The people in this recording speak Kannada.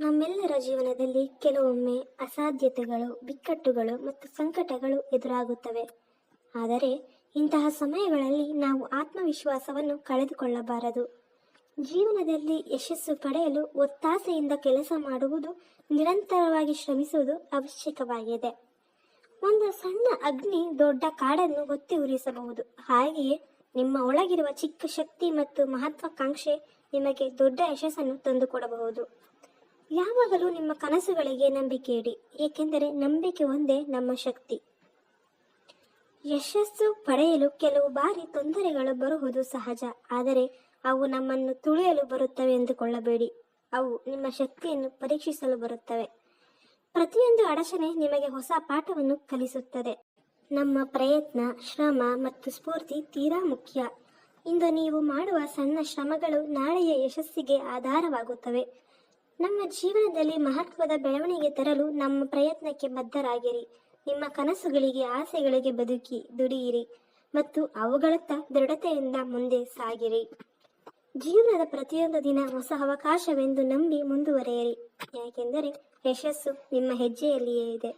ನಮ್ಮೆಲ್ಲರ ಜೀವನದಲ್ಲಿ ಕೆಲವೊಮ್ಮೆ ಅಸಾಧ್ಯತೆಗಳು, ಬಿಕ್ಕಟ್ಟುಗಳು ಮತ್ತು ಸಂಕಟಗಳು ಎದುರಾಗುತ್ತವೆ. ಆದರೆ ಇಂತಹ ಸಮಯಗಳಲ್ಲಿ ನಾವು ಆತ್ಮವಿಶ್ವಾಸವನ್ನು ಕಳೆದುಕೊಳ್ಳಬಾರದು. ಜೀವನದಲ್ಲಿ ಯಶಸ್ಸು ಪಡೆಯಲು ಒತ್ತಾಸೆಯಿಂದ ಕೆಲಸ ಮಾಡುವುದು ನಿರಂತರವಾಗಿ ಶ್ರಮಿಸುವುದು ಅವಶ್ಯಕವಾಗಿದೆ. ಒಂದು ಸಣ್ಣ ಅಗ್ನಿ ದೊಡ್ಡ ಕಾಡನ್ನು ಹೊತ್ತಿ ಉರಿಸಬಹುದು. ಹಾಗೆಯೇ ನಿಮ್ಮ ಒಳಗಿರುವ ಚಿಕ್ಕ ಶಕ್ತಿ ಮತ್ತು ಮಹತ್ವಾಕಾಂಕ್ಷೆ ನಿಮಗೆ ದೊಡ್ಡ ಯಶಸ್ಸನ್ನು ತಂದುಕೊಡಬಹುದು. ಯಾವಾಗಲೂ ನಿಮ್ಮ ಕನಸುಗಳಿಗೆ ನಂಬಿಕೆ ಇಡಿ, ಏಕೆಂದರೆ ನಂಬಿಕೆ ಒಂದೇ ನಮ್ಮ ಶಕ್ತಿ. ಯಶಸ್ಸು ಪಡೆಯಲು ಕೆಲವು ಬಾರಿ ತೊಂದರೆಗಳು ಬರುವುದು ಸಹಜ, ಆದರೆ ಅವು ನಮ್ಮನ್ನು ತುಳಿಯಲು ಬರುತ್ತವೆ ಎಂದುಕೊಳ್ಳಬೇಡಿ. ಅವು ನಿಮ್ಮ ಶಕ್ತಿಯನ್ನು ಪರೀಕ್ಷಿಸಲು ಬರುತ್ತವೆ. ಪ್ರತಿಯೊಂದು ಅಡಚಣೆ ನಿಮಗೆ ಹೊಸ ಪಾಠವನ್ನು ಕಲಿಸುತ್ತದೆ. ನಮ್ಮ ಪ್ರಯತ್ನ, ಶ್ರಮ ಮತ್ತು ಸ್ಫೂರ್ತಿ ತೀರಾ ಮುಖ್ಯ. ಇಂದು ನೀವು ಮಾಡುವ ಸಣ್ಣ ಶ್ರಮಗಳು ನಾಳೆಯ ಯಶಸ್ಸಿಗೆ ಆಧಾರವಾಗುತ್ತವೆ. ನಮ್ಮ ಜೀವನದಲ್ಲಿ ಮಹತ್ವದ ಬೆಳವಣಿಗೆ ತರಲು ನಮ್ಮ ಪ್ರಯತ್ನಕ್ಕೆ ಬದ್ಧರಾಗಿರಿ. ನಿಮ್ಮ ಕನಸುಗಳಿಗೆ, ಆಸೆಗಳಿಗೆ ಬದುಕಿ ದುಡಿಯಿರಿ ಮತ್ತು ಅವುಗಳತ್ತ ದೃಢತೆಯಿಂದ ಮುಂದೆ ಸಾಗಿರಿ. ಜೀವನದ ಪ್ರತಿಯೊಂದು ದಿನ ಹೊಸ ಅವಕಾಶವೆಂದು ನಂಬಿ ಮುಂದುವರೆಯಿರಿ. ಯಾಕೆಂದರೆ ಯಶಸ್ಸು ನಿಮ್ಮ ಹೆಜ್ಜೆಯಲ್ಲಿಯೇ ಇದೆ.